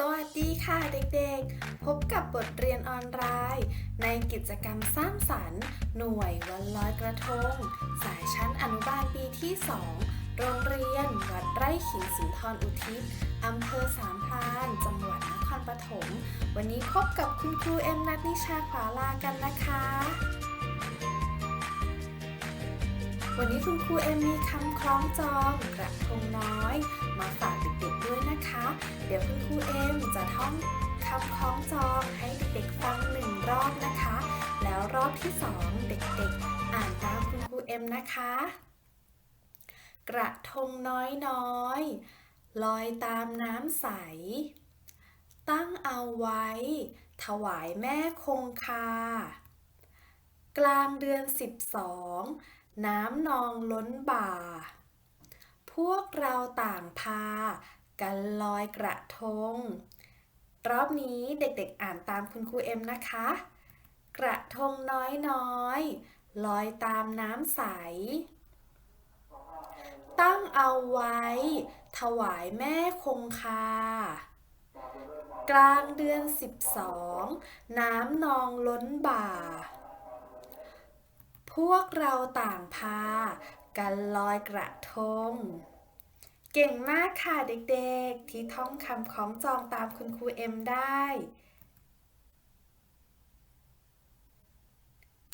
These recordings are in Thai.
สวัสดีค่ะเด็กๆ พบกับบทเรียนออนไลน์ ในกิจกรรมสร้างสรรค์ หน่วยวันลอยกระทง สายชั้นอนุบาลปีที่ 2 โรงเรียน วัดไร่ขิงสุนทรอุทิศอำเภอสามพรานจังหวัดนครปฐม วันนี้พบกับคุณครูเอ็มนัทนิชาขวาลากันนะคะ วันนี้คุณครูเอ็มมีคำคล้องจองกระทงน้อยมาฝ เดี๋ยวคุณครูเอ็มจะท่องคำคล้องจองให้เด็กๆฟังหนึ่งรอบนะคะ แล้วรอบที่สองเด็กๆ อ่านตามคุณครูเอ็มนะคะ กระทงน้อยน้อยๆลอยตามน้ำใส ตั้งเอาไว้ ถวายแม่คงคา กลางเดือนสิบสองน้ำนองล้นบ่า พวกเราต่างพา กันลอยกระทง รอบนี้เด็กๆอ่านตามคุณครูเอ็มนะคะ กระทงน้อยๆลอยตามน้ำใส ตั้งเอาไว้ ถวายแม่คงคากลางเดือนสิบสองน้ำนองล้นบ่า พวกเราต่างพา กันลอยกระทง เก่งมากค่ะเด็กๆ ที่ท่องคำคล้องจองตามคุณครูเอ็มได้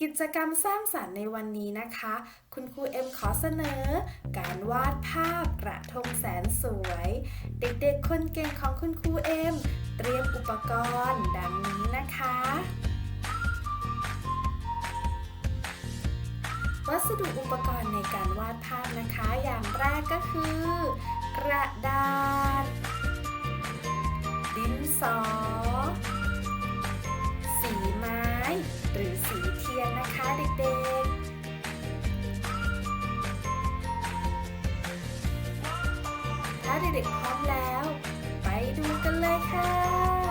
กิจกรรมสร้างสรรค์ในวันนี้นะคะ คุณครูเอ็มขอเสนอ การวาดภาพกระทงแสนสวย เด็กๆ คนเก่งของคุณครูเอ็ม เตรียมอุปกรณ์ดังนี้นะคะ วัสดุอุปกรณ์ในการวาดภาพนะคะ อย่างแรกก็คือ กระดาษ ดินสอ สีไม้ หรือสีเทียนนะคะเด็กๆถ้าเด็กๆพร้อมแล้ว ไปดูกันเลยค่ะ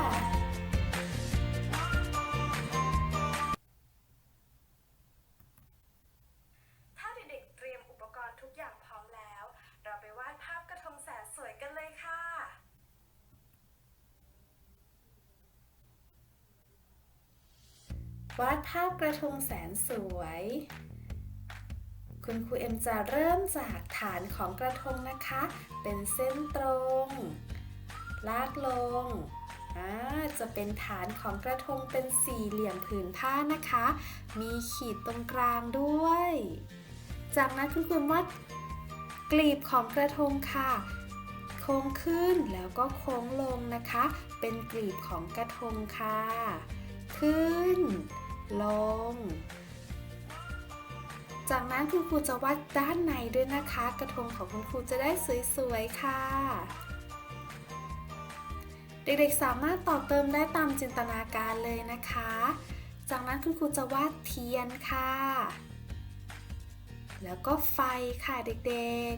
วาดภาพกระทงแสนสวย คุณครูเอ็มจะเริ่มจากฐานของกระทงนะคะ เป็นเส้นตรง ลากลง จะเป็นฐานของกระทงเป็นสี่เหลี่ยมผืนผ้านะคะ มีขีดตรงกลางด้วย จากนั้นคุณครูวาดกลีบของกระทงค่ะ โค้งขึ้นแล้วก็โค้งลงนะคะ เป็นกลีบของกระทงค่ะ ขึ้น ลง จากนั้นคุณครูจะวาดด้านในด้วยนะคะ กระทงของคุณครูจะได้สวยๆค่ะ เด็กๆสามารถต่อเติมได้ตามจินตนาการเลยนะคะ จากนั้นคุณครูจะวาดเทียนค่ะ แล้วก็ไฟค่ะเด็ก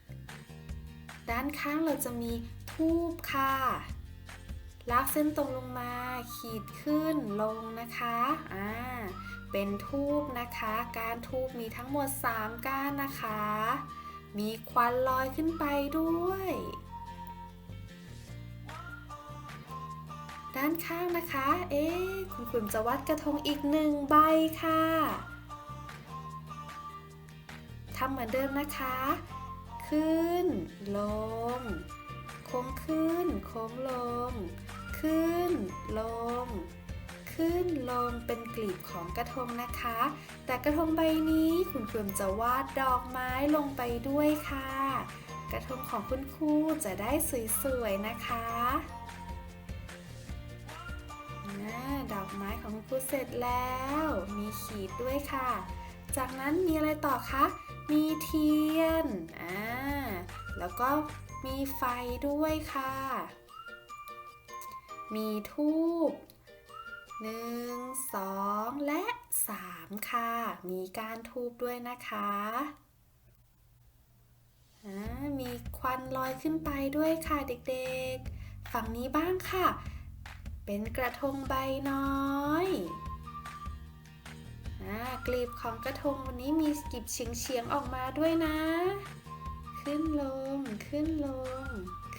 ๆ ด้านข้างเราจะมีทูบค่ะ ลากเส้นตรงลงมา ขีดขึ้นลงนะคะอ่าเป็นทูบนะคะ การทูบมีทั้งหมด 3 ก้านนะคะ มีควันลอยขึ้นไปด้วย ด้านข้างนะคะ เอ๊ะคุณกลุ่มจะวัดกระทงอีกหนึ่งใบค่ะทำเหมือนเดิมนะคะ ขึ้น ลง โค้งขึ้น โค้งลง ขึ้น ลง ขึ้น ลง เป็นกลีบของกระทงนะคะ แต่กระทงใบนี้คุณครูจะวาดดอกไม้ลงไปด้วยค่ะ กระทงของคุณครูจะได้สวยๆนะคะดอกไม้ของคุณครูเสร็จแล้ว มีขีดด้วยค่ะ จากนั้นมีอะไรต่อคะ มีเทียน อ่า แล้วก็มีไฟด้วยค่ะ มีทูบหนึ่งสองและสามค่ะ มีการทูบด้วยนะคะ มีควันลอยขึ้นไปด้วยค่ะเด็กๆ ฝั่งนี้บ้างค่ะ เป็นกระทงใบน้อยอกลีบของกระทงวันนี้มีกลีบเฉียงเฉียงๆออกมาด้วยนะ ขึ้นลง ขึ้นลง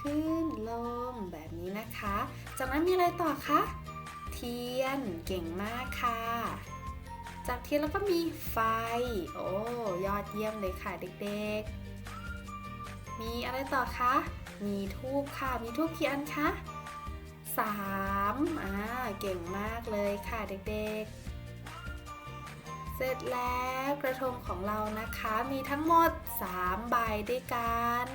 ขึ้นลงแบบนี้นะคะคะ จากนั้นมีอะไรต่อคะเทียนเก่งมากค่ะ จากเทียนแล้วก็มีไฟ โอ้ยอดเยี่ยมเลยค่ะเด็กๆ มีอะไรต่อคะมีทูบค่ะ มีทูบกี่อันคะสามอ่าเก่งมากเลยค่ะเด็กๆเสร็จแล้วกระทงของเรานะคะมีทั้งหมด 3 ใบด้วยกัน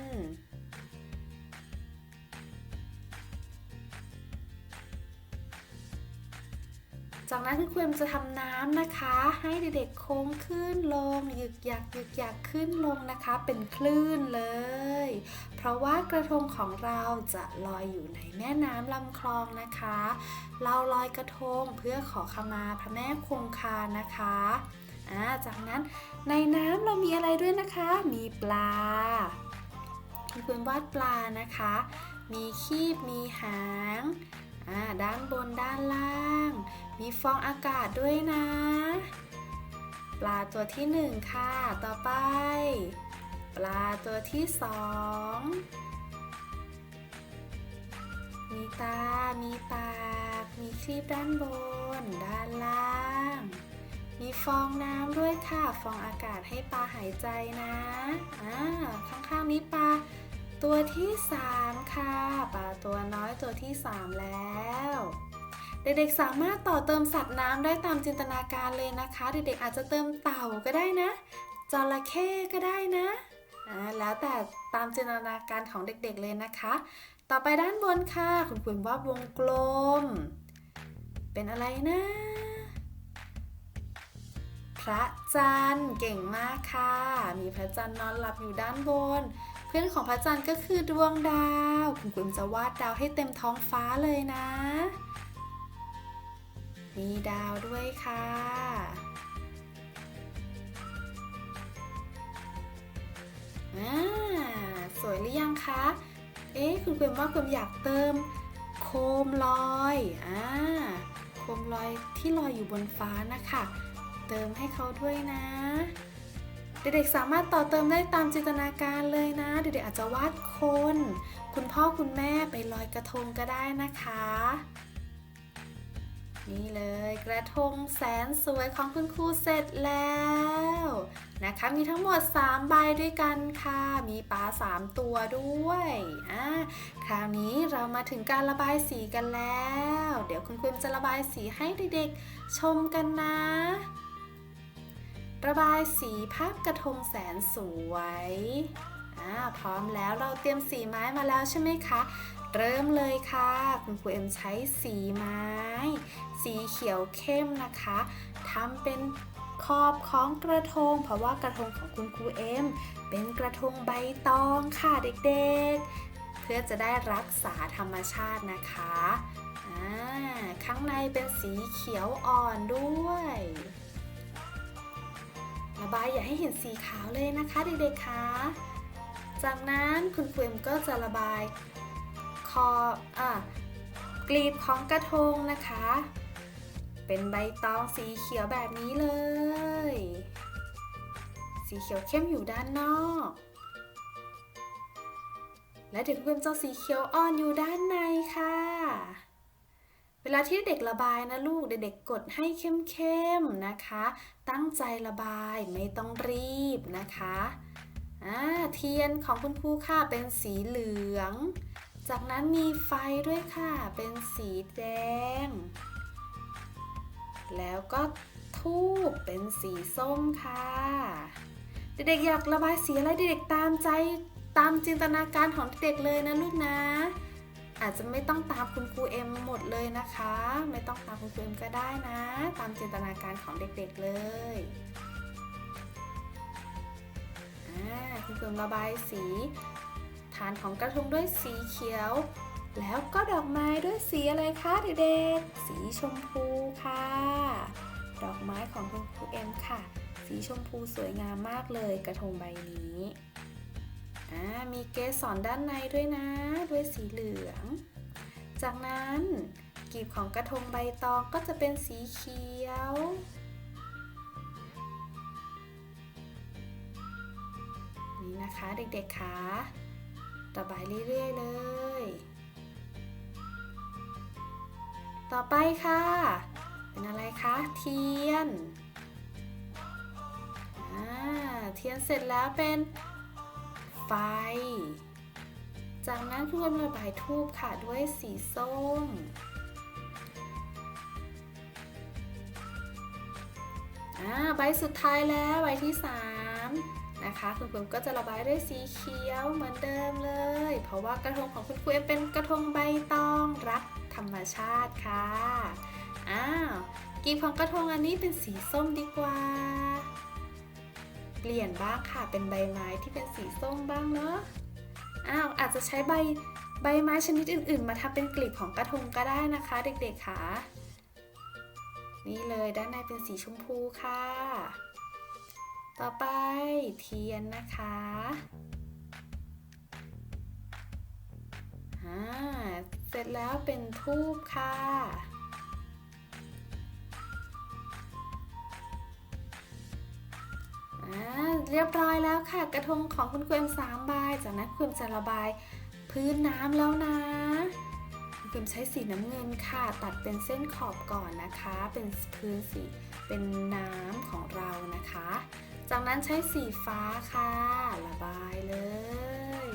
จากนั้นคุณครูเอ็มจะทำน้ำนะคะ ให้เด็กๆโค้งขึ้นลงหยึกหยักหยึกหยักขึ้นลงนะคะ เป็นคลื่นเลย เพราะว่ากระทงของเราจะลอยอยู่ในแม่น้ำลำคลองนะคะ เราลอยกระทงเพื่อขอขมาพระแม่คงคานะคะาจากนั้นในน้ำเรามีอะไรด้วยนะคะ มีปลาคุณครูเอ็มวาดปลานะคะ มีคีบมีหาง อ่าด้านบนด้านล่าง มีฟองอากาศด้วยนะ ปลาตัวที่หนึ่งค่ะ ต่อไป ปลาตัวที่สองมีตา มีปาก มีครีบด้านบน ด้านล่าง มีฟองน้ำด้วยค่ะ ฟองอากาศให้ปลาหายใจนะ อ่า ข้างๆนี้ปลา ตัวที่สามค่ะปลาตัวน้อยตัวที่สามแล้ว เด็กๆสามารถต่อเติมสัตว์น้ำได้ตามจินตนาการเลยนะคะ เด็กๆอาจจะเติมเต่าก็ได้นะจระเข้ก็ได้นะอ่าแล้วแต่ตามจินตนาการของเด็กๆเลยนะคะ ต่อไปด้านบนค่ะ คุณคุณวาดวงกลม เป็นอะไรนะ พระจันทร์เก่งมากค่ะ มีพระจันทร์นอนหลับอยู่ด้านบน เพื่อนของพระจันทร์ก็คือดวงดาว คุณคุณจะวาดดาวให้เต็มท้องฟ้าเลยนะ มีดาวด้วยค่ะ สวยหรือยังคะ เอ๊ะ คุณเกวมว่าเกวมอยากเติมโคมลอยอ่าโคมลอยที่ลอยอยู่บนฟ้านะคะ เติมให้เขาด้วยนะ เด็กๆสามารถต่อเติมได้ตามจินตนาการเลยนะ เด็กๆอาจจะวาดคน คุณพ่อคุณแม่ไปลอยกระทงก็ได้นะคะ นี่เลยกระทงแสนสวยของคุณครูเสร็จแล้วนะคะ มีทั้งหมด 3 ใบด้วยกันค่ะ มีปลา 3 ตัวด้วยอ่าคราวนี้เรามาถึงการระบายสีกันแล้ว เดี๋ยวคุณครูจะระบายสีให้เด็กๆชมกันนะ ระบายสีภาพกระทงแสนสวยอ่าพร้อมแล้วเราเตรียมสีไม้มาแล้วใช่ไหมคะ เริ่มเลยค่ะ คุณครูเอ็มใช้สีไม้ สีเขียวเข้มนะคะทำเป็นขอบของกระทง เพราะว่ากระทงของคุณครูเอ็มเป็นกระทงใบตองค่ะเด็กๆ เพื่อจะได้รักษาธรรมชาตินะคะข้างในเป็นสีเขียวอ่อนด้วย ระบายอย่าให้เห็นสีขาวเลยนะคะเด็กๆคะจากนั้นคุณครูเอ็มก็จะระบายคออ่ากลีบของกระทงนะคะ เป็นใบตองสีเขียวแบบนี้เลย สีเขียวเข้มอยู่ด้านนอก และเด็กเพิ่มเจ้าสีเขียวอ่อนอยู่ด้านในค่ะ วลาที่เด็กระบายนะลูกเด็กๆกดให้เข้มๆนะคะ ตั้งใจระบายไม่ต้องรีบนะคะอ่าเทียนของคุณครูค่ะเป็นสีเหลือง จากนั้นมีไฟด้วยค่ะ เป็นสีแดง แล้วก็ทูบเป็นสีส้มค่ะ เด็กๆอยากระบายสีอะไรเด็กๆตามใจตามจินตนาการของเด็กเลยนะลูกนะ อาจจะไม่ต้องตามคุณครูเอ็มหมดเลยนะคะ ไม่ต้องตามคุณครูเอ็มก็ได้นะ ตามจินตนาการของเด็กๆเลยคุณครูเอ็มระบายสีฐานของกระทงด้วยสีเขียว แล้วก็ดอกไม้ด้วยสีอะไรคะเด็กๆ สีชมพูค่ะ ดอกไม้ของคุณครูเอ็มค่ะ สีชมพูสวยงามมากเลยกระทงใบนี้ อ่ามีเกสรด้านในด้วยนะ ด้วยสีเหลือง จากนั้นกีบของกระทงใบตองก็จะเป็นสีเขียว นี่นะคะเด็กๆคะระบายเรื่อยๆเลย ต่อไปค่ะ เป็นอะไรคะ เทียน เทียนเสร็จแล้วเป็น ไฟ จากนั้นคุณระบายทูบค่ะด้วยสีส้มอ่าใบสุดท้ายแล้วใบที่ 3 นะคะคุณครูก็จะระบายด้วยสีเขียวเหมือนเดิมเลย เพราะว่ากระทงของคุณครูเอ็มเป็นกระทงใบตองรักธรรมชาติค่ะ อ้าวกีบของกระทงอันนี้เป็นสีส้มดีกว่า เปลี่ยนบ้างค่ะ เป็นใบไม้ที่เป็นสีส้มบ้างเนาะ อ้าว อาจจะใช้ใบใบไม้ชนิดอื่น ๆ มาทำเป็นกลีบของกระทงก็ได้นะคะ เด็กๆค่ะ นี่เลยด้านในเป็นสีชมพูค่ะ ต่อไปเทียนนะคะอ่าเสร็จแล้วเป็นทูบค่ะ เรียบร้อยแล้วค่ะ กระทงของคุณเอ็มสามใบจากนั้นคุณจะระบายพื้นน้ำแล้วนะคุณครูเอ็มใช้สีน้ำเงินค่ะ ตัดเป็นเส้นขอบก่อนนะคะ เป็นพื้นสีเป็นน้ำของเรานะคะ จากนั้นใช้สีฟ้าค่ะ ระบายเลย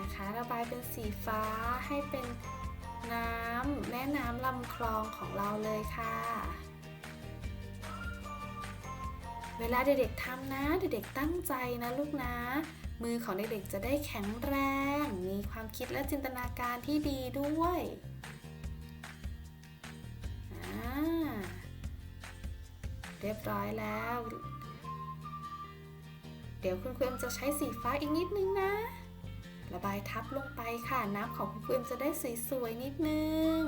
นะคะ ระบายเป็นสีฟ้าให้เป็นน้ำแม่น้ำลำคลองของเราเลยค่ะ เวลาเด็กๆทำนะ เด็กๆตั้งใจนะลูกนะ มือของเด็กๆจะได้แข็งแรง มีความคิดและจินตนาการที่ดีด้วยอ่าเรียบร้อยแล้ว เดี๋ยวคุณครูเอ็มจะใช้สีฟ้าอีกนิดนึงนะ ระบายทับลงไปค่ะ น้ำของคุณครูเอ็มจะได้สวยๆนิดนึง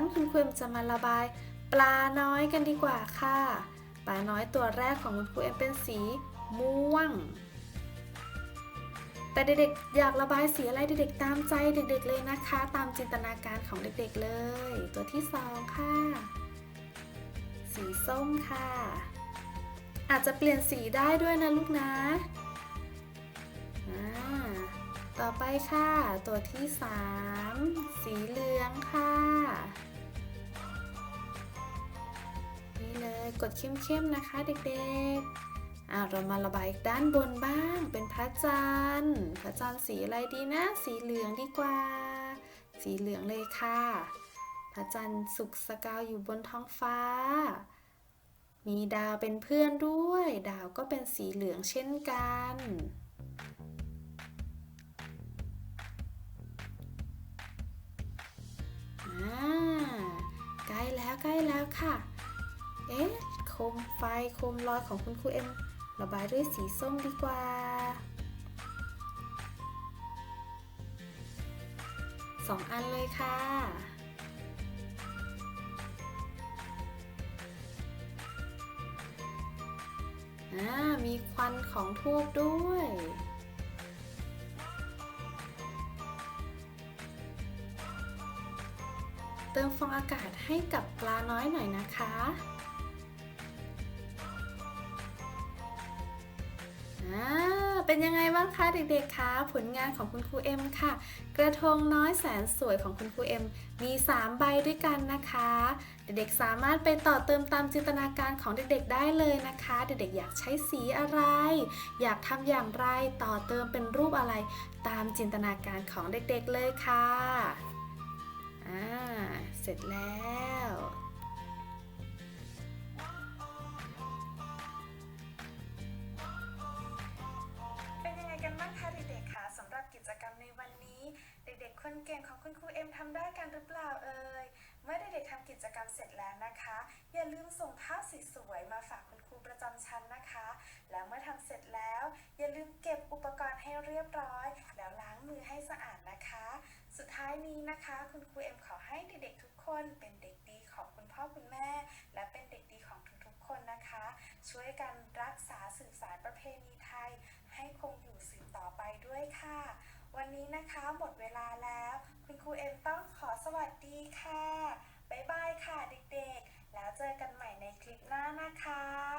นั้นคุณครูเอ็มจะมาระบายปลาน้อยกันดีกว่าค่ะ ปลาน้อยตัวแรกของคุณครูเอ็มเป็นสีม่วง แต่เด็กๆอยากระบายสีอะไรเด็กๆตามใจเด็กๆเลยนะคะ ตามจินตนาการของเด็กๆเลย ตัวที่สองค่ะ สีส้มค่ะ อาจจะเปลี่ยนสีได้ด้วยนะลูกนะต่อไปค่ะ ตัวที่สามสีเหลืองค่ะ นี่เลย กดเข้มๆนะคะเด็กๆอ่าเรามาระบายด้านบนบ้าง เป็นพระจันทร์ พระจันทร์สีอะไรดีนะ สีเหลืองดีกว่า สีเหลืองเลยค่ะ พระจันทร์สุกสกาวอยู่บนท้องฟ้า มีดาวเป็นเพื่อนด้วย ดาวก็เป็นสีเหลืองเช่นกันใกล้แล้วใกล้แล้วค่ะ เอ๊ะโคมไฟโคมลอยของคุณครูเอ็มระบายด้วยสีส้มดีกว่า สองอันเลยค่ะ มีควันของทูบด้วยเติมฟองอากาศให้กับปลาน้อยหน่อยนะคะ เป็นยังไงบ้างคะเด็กๆคะผลงานของคุณครูเอ็มค่ะ กระทงน้อยแสนสวยของคุณครูเอ็มมี 3 ใบด้วยกันนะคะ เด็กๆสามารถไปต่อเติมตามจินตนาการของเด็กๆได้เลยนะคะ เด็กๆอยากใช้สีอะไร อยากทำอย่างไรต่อเติมเป็นรูปอะไรตามจินตนาการของเด็กๆเลยค่ะอ่าเสร็จแล้ว คนเก่งของคุณครูเอ็มทำได้กันหรือเปล่าเอ่ยเมื่อเด็กๆทำกิจกรรมเสร็จแล้วนะคะ อย่าลืมส่งภาพสวยๆมาฝากคุณครูประจำชั้นนะคะ แล้วเมื่อทำเสร็จแล้ว อย่าลืมเก็บอุปกรณ์ให้เรียบร้อย แล้วล้างมือให้สะอาดนะคะ สุดท้ายนี้นะคะ คุณครูเอ็มขอให้เด็กๆทุกคนเป็นเด็กดีของคุณพ่อคุณแม่ และเป็นเด็กดีของทุกๆคนนะคะ ช่วยกันรักษาสืบสานประเพณีไทย ให้คงอยู่สืบต่อไปด้วยค่ะ วันนี้นะคะหมดเวลาแล้ว คุณครูเอ็มต้องขอสวัสดีค่ะ บ๊ายบายค่ะเด็กๆ แล้วเจอกันใหม่ในคลิปหน้านะคะ